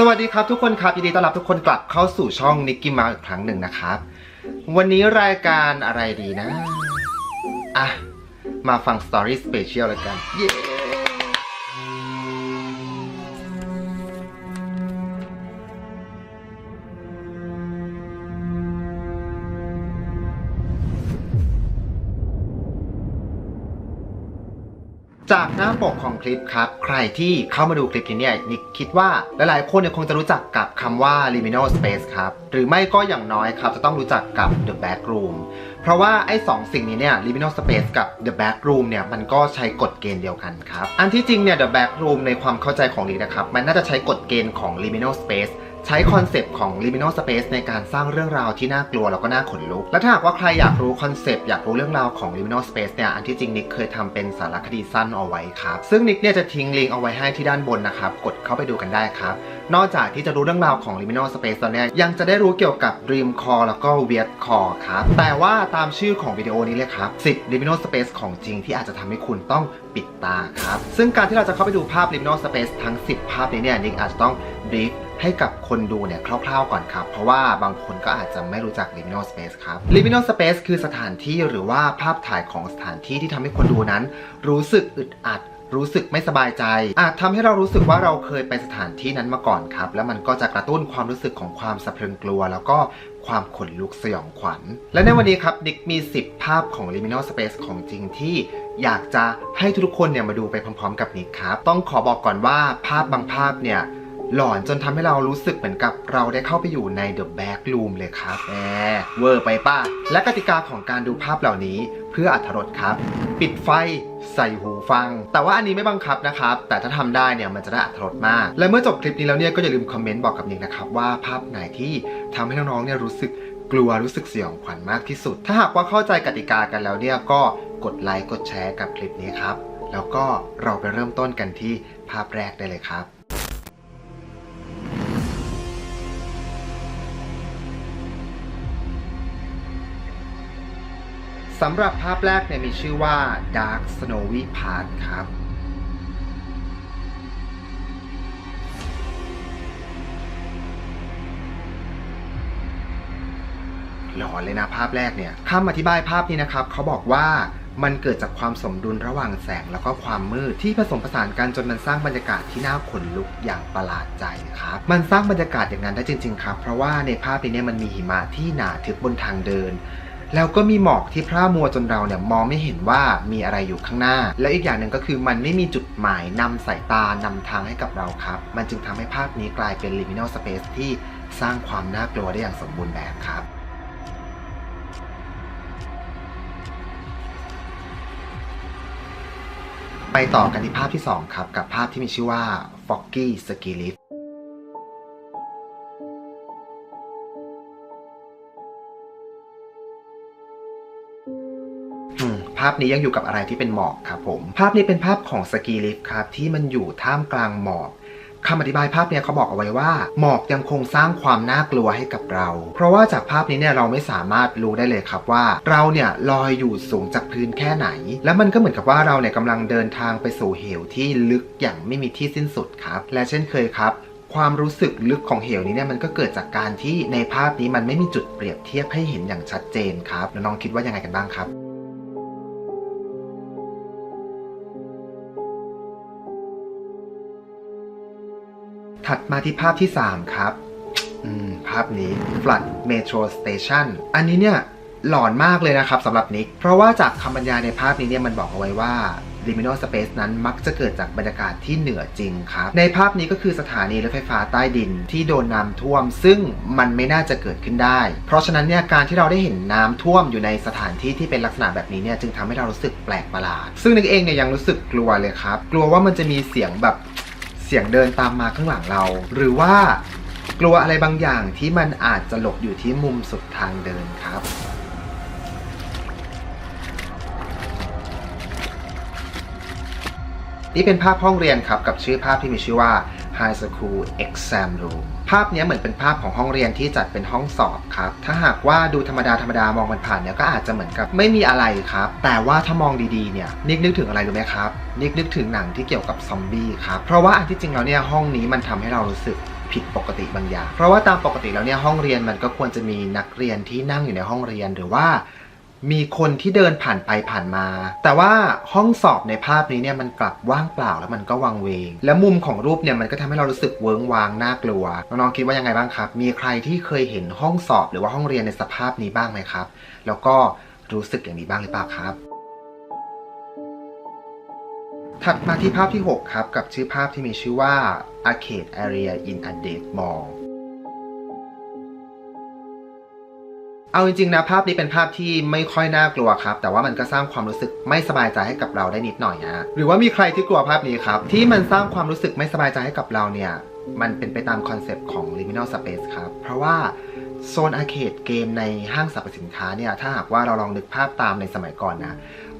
สวัสดีครับทุกคนครับยินดีต้อนรับทุกคนกลับเข้าสู่ช่องนิกกี้มาอีกครั้งหนึ่งนะครับ วันนี้รายการอะไรดีนะ อะ มาฟังสตอรี่สเปเชียลแล้วกัน เย้ จากหน้าปกของคลิปครับ ใครที่เข้ามาดูคลิปนี้เนี่ยนิกคิดว่าหลายๆคนเนี่ยคงจะรู้จักกับคำว่า liminal space ครับ หรือไม่ก็อย่างน้อยครับ จะต้องรู้จักกับ the back room เพราะว่าไอ้สองสิ่งนี้เนี่ย liminal space กับ the back room เนี่ยมันก็ใช้กฎเกณฑ์เดียวกันครับ อันที่จริงเนี่ย the back room ในความเข้าใจของนิกนะครับ มันน่าจะใช้กฎเกณฑ์ของ liminal space ใช้คอนเซปต์ของ liminal space ในการสร้างเรื่องราวที่น่ากลัวแล้วก็น่าขนลุก และถ้าหากว่าใครอยากรู้คอนเซปต์อยากรู้เรื่องราวของ liminal space เนี่ยอันที่จริงนิกเคยทำเป็นสารคดีสั้นเอาไว้ครับซึ่งนิกเนี่ยจะทิ้งลิงก์เอาไว้ให้ที่ด้านบนนะครับกดเข้าไปดูกันได้ครับนอกจากที่จะรู้เรื่องราวของ liminal space แล้วเนี่ยยังจะได้รู้เกี่ยวกับ dream core แล้วก็ weird core ครับแต่ว่าตามชื่อของวิดีโอนี้เลยครับ10 liminal space ของจริงที่อาจจะทำให้คุณต้องปิดตาครับซึ่งการที่เราจะเข้าไปดูภาพ liminal space ทั้ง 10 ภาพนี้เนี่ยนิกอาจจะต้อง brief ให้กับคนดูเนี่ยคร่าวๆก่อนครับ เพราะว่าบางคนก็อาจจะไม่รู้จัก liminal space ครับ liminal space คือสถานที่หรือว่าภาพถ่ายของสถานที่ที่ทำให้คนดูนั้น รู้สึกอึดอัดรู้สึกไม่สบายใจ อาจทำให้เรารู้สึกว่าเราเคยไปสถานที่นั้นมาก่อนครับ แล้วมันก็จะกระตุ้นความรู้สึกของความสะพรึงกลัว แล้วก็ความขนลุกสยองขวัญ และในวันนี้ครับดิกมี 10 ภาพของ liminal space ของจริงที่อยากจะให้ทุกคนเนี่ยมาดูไปพร้อมๆ กับนิกครับ ต้องขอบอกก่อนว่าภาพบางภาพเนี่ย หลอนจนทำให้เรารู้สึกเหมือนกับเราได้เข้าไปอยู่ใน The Back Room เลยครับแหมเวอร์ไปป้า และกติกาของการดูภาพเหล่านี้เพื่ออัธรสครับ ปิดไฟใส่หูฟัง แต่ว่าอันนี้ไม่บังคับนะครับ แต่ถ้าทำได้เนี่ยมันจะได้อัธรสมาก และเมื่อจบคลิปนี้แล้วเนี่ยก็อย่าลืมคอมเมนต์บอกกับนิกนะครับ ว่าภาพไหนที่ทำให้น้องๆเนี่ยรู้สึกกลัวรู้สึกสยองขวัญมากที่สุด ถ้าหากว่าเข้าใจกติกากันแล้วเนี่ยก็กดไลค์กดแชร์กับคลิปนี้ครับ แล้วก็เราไปเริ่มต้นกันที่ภาพแรกได้เลยครับ สำหรับภาพแรกเนี่ยมีชื่อว่า Dark Snowy Path ครับหลอนเลยนะภาพแรกเนี่ยคำอธิบายภาพนี้นะครับเขาบอกว่ามันเกิดจากความสมดุลระหว่างแสงแล้วก็ความมืดที่ผสมผสานกันจนมันสร้างบรรยากาศที่น่าขนลุกอย่างประหลาดใจครับ มันสร้างบรรยากาศอย่างนั้นได้จริง ๆ ครับ เพราะว่าในภาพนี้เนี่ยมันมีหิมะที่หนาทึบบนทางเดิน แล้วก็มีหมอกที่พร่ามัวจนเราเนี่ยมองไม่เห็นว่ามีอะไรอยู่ข้างหน้า แล้วอีกอย่างหนึ่งก็คือมันไม่มีจุดหมายนำสายตานำทางให้กับเราครับ มันจึงทำให้ภาพนี้กลายเป็น liminal space ที่สร้างความน่ากลัวได้อย่างสมบูรณ์แบบครับไปต่อกันที่ภาพที่ 2 ครับ กับภาพที่มีชื่อว่า Foggy Ski Lift าพนี้ยังอยู่กับอะไรที่เป็นหมอกครับผม ภาพนี้เป็นภาพของสกีลิฟต์ครับที่มันอยู่ท่ามกลางหมอกคำอธิบายภาพเนี้ยเขาบอกเอาไว้ว่า หมอกยังคงสร้างความน่ากลัวให้กับเรา เพราะว่าจากภาพนี้เนี่ยเราไม่สามารถรู้ได้เลยครับว่า เราเนี่ยลอยอยู่สูงจากพื้นแค่ไหน และมันก็เหมือนกับว่าเราเนี่ยกำลังเดินทางไปสู่เหวที่ลึกอย่างไม่มีที่สิ้นสุดครับ และเช่นเคยครับความรู้สึกลึกของเหวนี้เนี่ยมันก็เกิดจากการที่ในภาพนี้มันไม่มีจุดเปรียบเทียบให้เห็นอย่างชัดเจนครับแล้วน้องคิดว่ายังไงกันบ้างครับ ถัดมาที่ภาพที่ 3 ครับภาพนี้ Flood Metro Station อันนี้เนี่ยหลอนมากเลยนะครับสำหรับนิก เพราะว่าจากคำบรรยายในภาพนี้เนี่ยมันบอกเอาไว้ว่า liminal space นั้นมักจะเกิดจากบรรยากาศที่เหนือจริงครับ ในภาพนี้ก็คือสถานีรถไฟฟ้าใต้ดินที่โดนน้ำท่วม ซึ่งมันไม่น่าจะเกิดขึ้นได้ เพราะฉะนั้นเนี่ยการที่เราได้เห็นน้ำท่วมอยู่ในสถานที่ที่เป็นลักษณะแบบนี้เนี่ยจึงทำให้เรารู้สึกแปลกประหลาด ซึ่งนิกเองเนี่ยยังรู้สึกกลัวเลยครับ กลัวว่ามันจะมีเสียงแบบ เสียงเดินตามมาข้างหลังเรา หรือว่ากลัวอะไรบางอย่างที่มันอาจจะหลบอยู่ที่มุมสุดทางเดินครับนี่เป็นภาพห้องเรียนครับ กับชื่อภาพที่มีชื่อว่า High School Exam Room ภาพนี้เหมือนเป็นภาพของห้องเรียนที่จัดเป็นห้องสอบครับ ถ้าหากว่าดูธรรมดาธรรมดามองมันผ่านๆเนี่ยก็อาจจะเหมือนกับไม่มีอะไรครับ แต่ว่าถ้ามองดีๆเนี่ยนิกนึกถึงอะไรรู้ไหมครับนิกนึกถึงหนังที่เกี่ยวกับซอมบี้ครับ เพราะว่าอันที่จริงแล้วเนี่ยห้องนี้มันทำให้เรารู้สึกผิดปกติบางอย่าง เพราะว่าตามปกติแล้วเนี่ยห้องเรียนมันก็ควรจะมีนักเรียนที่นั่งอยู่ในห้องเรียนหรือว่า มีคนที่เดินผ่านไปผ่านมา แต่ว่าห้องสอบในภาพนี้เนี่ยมันกลับว่างเปล่าแล้วมันก็วังเวง และมุมของรูปเนี่ยมันก็ทำให้เรารู้สึกเวิ้งวางน่ากลัว น้องๆคิดว่ายังไงบ้างครับ มีใครที่เคยเห็นห้องสอบหรือว่าห้องเรียนในสภาพนี้บ้างไหมครับ แล้วก็รู้สึกอย่างนี้บ้างหรือเปล่าครับ ถัดมาที่ภาพที่ 6 ครับ กับชื่อภาพที่มีชื่อว่า Arcade Area in a Date Mall เอาจริงๆนะภาพนี้เป็นภาพที่ไม่ค่อยน่ากลัวครับ แต่ว่ามันก็สร้างความรู้สึกไม่สบายใจให้กับเราได้นิดหน่อยนะหรือว่ามีใครที่กลัวภาพนี้ครับ ที่มันสร้างความรู้สึกไม่สบายใจให้กับเราเนี่ยมันเป็นไปตามคอนเซปต์ของ liminal space ครับ เพราะว่าโซนอาร์เคดเกมในห้างสรรพสินค้าเนี่ยถ้าหากว่าเราลองนึกภาพตามในสมัยก่อนนะ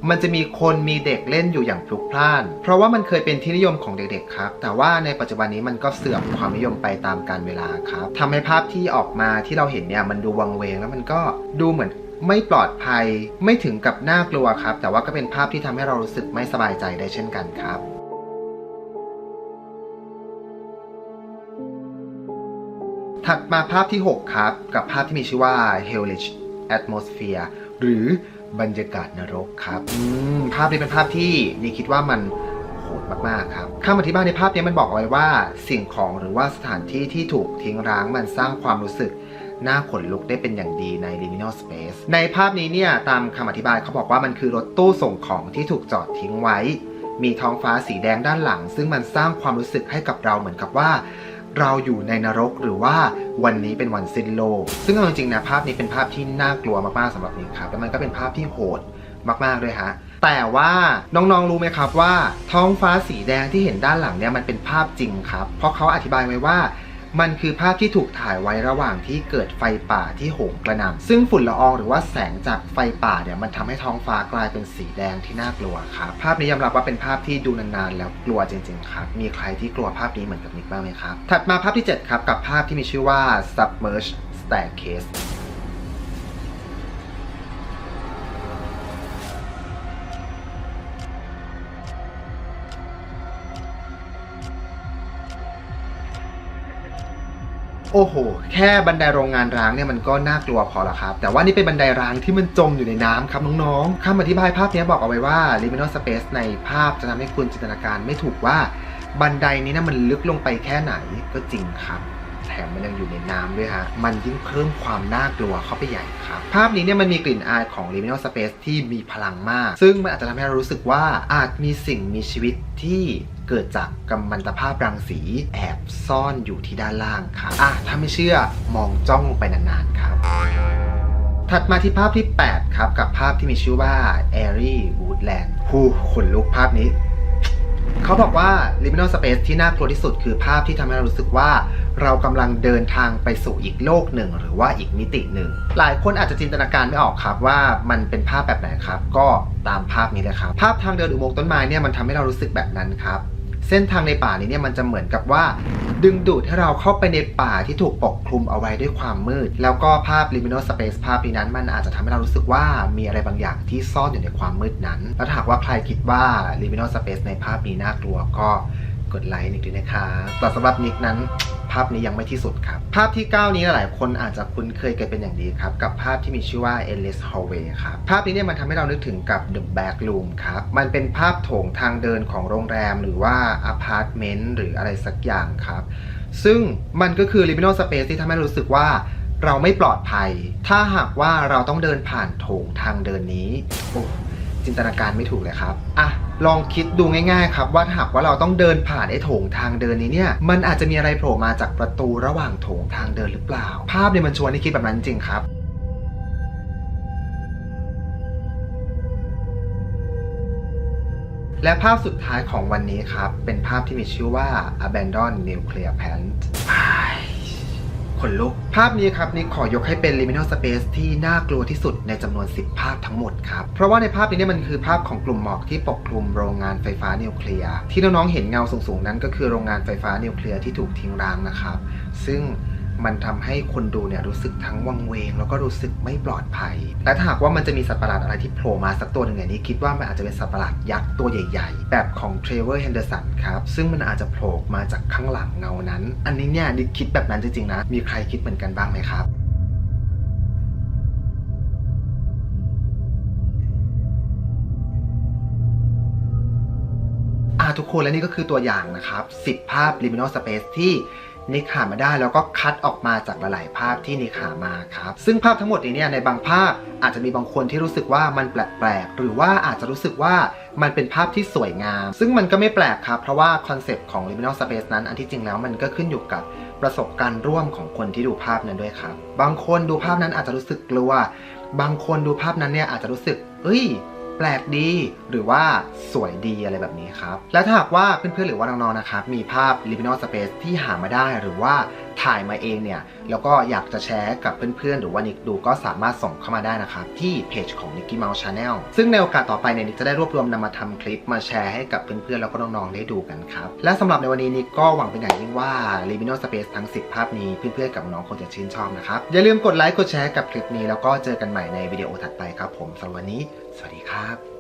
มันจะมีคนมีเด็กเล่นอยู่อย่างพลุกพล่าน เพราะว่ามันเคยเป็นที่นิยมของเด็กๆครับ แต่ว่าในปัจจุบันนี้มันก็เสื่อมความนิยมไปตามกาลเวลาครับทำให้ภาพที่ออกมาที่เราเห็นเนี่ยมันดูวังเวงแล้วมันก็ดูเหมือนไม่ปลอดภัยไม่ถึงกับน่ากลัวครับ แต่ว่าก็เป็นภาพที่ทำให้เรารู้สึกไม่สบายใจได้เช่นกันครับถัดมาภาพที่ 6 ครับ กับภาพที่มีชื่อว่า Hellish Atmosphere หรือ บรรยากาศนรกครับภาพนี้เป็นภาพที่นี่คิดว่ามันโหดมากๆครับคำอธิบายในภาพนี้มันบอกเอาไว้ว่า สิ่งของหรือว่าสถานที่ที่ถูกทิ้งร้างมันสร้างความรู้สึกน่าขนลุกได้เป็นอย่างดีใน liminal space ในภาพนี้เนี่ยตามคำอธิบายเขาบอกว่ามันคือรถตู้ส่งของที่ถูกจอดทิ้งไว้ มีท้องฟ้าสีแดงด้านหลัง ซึ่งมันสร้างความรู้สึกให้กับเราเหมือนกับว่า เราอยู่ในนรกหรือว่าวันนี้เป็นวันสิ้นโลก ซึ่งเอาจริงๆนะภาพนี้เป็นภาพที่น่ากลัวมากๆสำหรับนิกครับแล้วมันก็เป็นภาพที่โหดมากๆด้วยฮะแต่ว่าน้องๆรู้ไหมครับว่า ท้องฟ้าสีแดงที่เห็นด้านหลังเนี่ยมันเป็นภาพจริงครับ เพราะเขาอธิบายไว้ว่า มันคือภาพที่ถูกถ่ายไว้ระหว่างที่เกิดไฟป่าที่โหมกระหน่ำซึ่งฝุ่นละอองหรือว่าแสงจากไฟป่าเนี่ยมันทำให้ท้องฟ้ากลายเป็นสีแดงที่น่ากลัวครับภาพนี้ยอมรับว่าเป็นภาพที่ดูนานๆ แล้วกลัวจริงๆครับมีใครที่กลัวภาพนี้เหมือนกับนิกบ้างไหมครับถัดมาภาพที่ 7 ครับกับภาพที่มีชื่อว่า submerged staircase หแค่บันไดโรงงานร้างเนี่ยมันก็น่ากลัวพอละครับ แต่ว่านี่เป็นบันไดร้างที่มันจมอยู่ในน้ำครับน้องๆคำอธิบายภาพนี้บอกเอาไว้ว่า liminal space ในภาพจะทำให้คุณจินตนาการไม่ถูกว่าบันไดนี้นะมันลึกลงไปแค่ไหนก็จริงครับแถมมันยังอยู่ในน้ำด้วยฮะ มันยิ่งเพิ่มความน่ากลัวเข้าไปใหญ่ครับ ภาพนี้เนี่ยมันมีกลิ่นอายของ liminal space ที่มีพลังมาก ซึ่งมันอาจจะทำให้เรารู้สึกว่าอาจมีสิ่งมีชีวิตที่ เกิดจากกัมมันตภาพรังสีแอบซ่อนอยู่ที่ด้านล่างครับอะถ้าไม่เชื่อมองจ้องไปนานๆครับ ถัดมาที่ภาพที่ 8 ครับ กับภาพที่มีชื่อว่า Airy Woodland หูขนลุกภาพนี้เขาบอกว่า liminal space ที่น่ากลัวที่สุดคือภาพที่ทำให้เรารู้สึกว่า เรากำลังเดินทางไปสู่อีกโลกหนึ่ง หรือว่าอีกมิติหนึ่ง หลายคนอาจจะจินตนาการไม่ออกครับว่ามันเป็นภาพแบบไหนครับ ก็ตามภาพนี้เลยครับ ภาพทางเดินอุโมงค์ต้นไม้เนี่ยมันทำให้เรารู้สึกแบบนั้นครับ เส้นทางในป่านี้เนี่ยมันจะเหมือนกับว่า ดึงดูดให้เราเข้าไปในป่าที่ถูกปกคลุมเอาไว้ด้วยความมืด แล้วก็ภาพ liminal space ภาพนี้นั้นมันอาจจะทำให้เรารู้สึกว่ามีอะไรบางอย่างที่ซ่อนอยู่ในความมืดนั้น แล้วหากว่าใครคิดว่า liminal space ในภาพนี้น่ากลัวก็กดไลค์นิกด้วยนะครับแต่สำหรับนิกนั้นาพนี้ยังไม่ที่สุดครับ ภาพที่ 9 นี้หลายคนอาจจะคุ้นเคยกันเป็นอย่างดีครับ กับภาพที่มีชื่อว่า endless hallway ครับ ภาพนี้เนี่ยมันทำให้เรานึกถึงกับ the back room ครับ มันเป็นภาพโถงทางเดินของโรงแรม หรือว่าอพาร์ตเมนต์หรืออะไรสักอย่างครับ ซึ่งมันก็คือ liminal space ที่ทำให้รู้สึกว่าเราไม่ปลอดภัย ถ้าหากว่าเราต้องเดินผ่านโถงทางเดินนี้โอ้จินตนาการไม่ถูกเลยครับอะ ลองคิดดูง่ายๆครับว่าหากว่าเราต้องเดินผ่านไอ้โถงทางเดินนี้เนี่ยมันอาจจะมีอะไรโผล่มาจากประตูระหว่างโถงทางเดินหรือเปล่า ภาพเนี่ยมันชวนให้คิดแบบนั้นจริงครับและภาพสุดท้ายของวันนี้ครับ เป็นภาพที่มีชื่อว่า Abandon Nuclear Plant ขนลุก ภาพนี้ครับนิกขอยกให้เป็น liminal space ที่น่ากลัวที่สุดในจำนวน 10 ภาพทั้งหมดครับ เพราะว่าในภาพนี้เนี่ยมันคือภาพของกลุ่มหมอกที่ปกคลุมโรงงานไฟฟ้านิวเคลียร์ที่น้องๆเห็นเงาสูงๆนั้นก็คือโรงงานไฟฟ้านิวเคลียร์ที่ถูกทิ้งร้างนะครับ ซึ่ง มันทำให้คนดูเนี่ยรู้สึกทั้งวังเวง แล้วก็รู้สึกไม่ปลอดภัย และถ้าหากว่ามันจะมีสัตว์ประหลาดอะไรที่โผล่มาสักตัวหนึ่งเนี่ยนี่คิดว่ามันอาจจะเป็นสัตว์ประหลาดยักษ์ตัวใหญ่ ๆ แบบของเทรเวอร์เฮนเดอร์สันครับซึ่งมันอาจจะโผล่มาจากข้างหลังเงานั้น อันนี้เนี่ยนิคิดแบบนั้นจริงๆนะมีใครคิดเหมือนกันบ้างไหมครับอาทุกคนและนี่ก็คือตัวอย่างนะครับ 10 ภาพ liminal space ที่ นิกหามาได้แล้วก็คัดออกมาจากหลาย ๆ ภาพที่นิกหามาครับ ซึ่งภาพทั้งหมดนี้เนี่ยในบางภาพอาจจะมีบางคนที่รู้สึกว่ามันแปลก ๆ หรือว่าอาจจะรู้สึกว่ามันเป็นภาพที่สวยงาม ซึ่งมันก็ไม่แปลกครับ เพราะว่าคอนเซปต์ของ liminal space นั้น อันที่จริงแล้วมันก็ขึ้นอยู่กับประสบการณ์ร่วมของคนที่ดูภาพนั้นด้วยครับ บางคนดูภาพนั้นอาจจะรู้สึกกลัว บางคนดูภาพนั้นเนี่ยอาจจะรู้สึก เอ้ย แปลกดีหรือว่าสวยดีอะไรแบบนี้ครับ และถ้าหากว่าเพื่อนๆหรือว่าน้องๆนะครับมีภาพ liminal space ที่หามาได้หรือว่า ถ่ายมาเองเนี่ย แล้วก็อยากจะแชร์กับเพื่อนๆ หรือว่านิกดูก็สามารถส่งเข้ามาได้นะครับ ที่เพจของ Nicky Mouse Channel ซึ่งในโอกาสต่อไปเนี่ยนิกจะได้รวบรวมนำมาทำคลิปมาแชร์ให้กับเพื่อนๆ แล้วก็น้องๆ ได้ดูกันครับ และสำหรับในวันนี้นิกก็หวังเป็นอย่างยิ่งว่า liminal space ทั้ง 10 ภาพนี้เพื่อนๆ กับน้องๆคงจะชื่นชอบนะครับ อย่าลืมกดไลค์กดแชร์กับคลิปนี้แล้วก็เจอกันใหม่ในวิดีโอถัดไปครับผมสำหรับวันนี้ สวัสดีครับ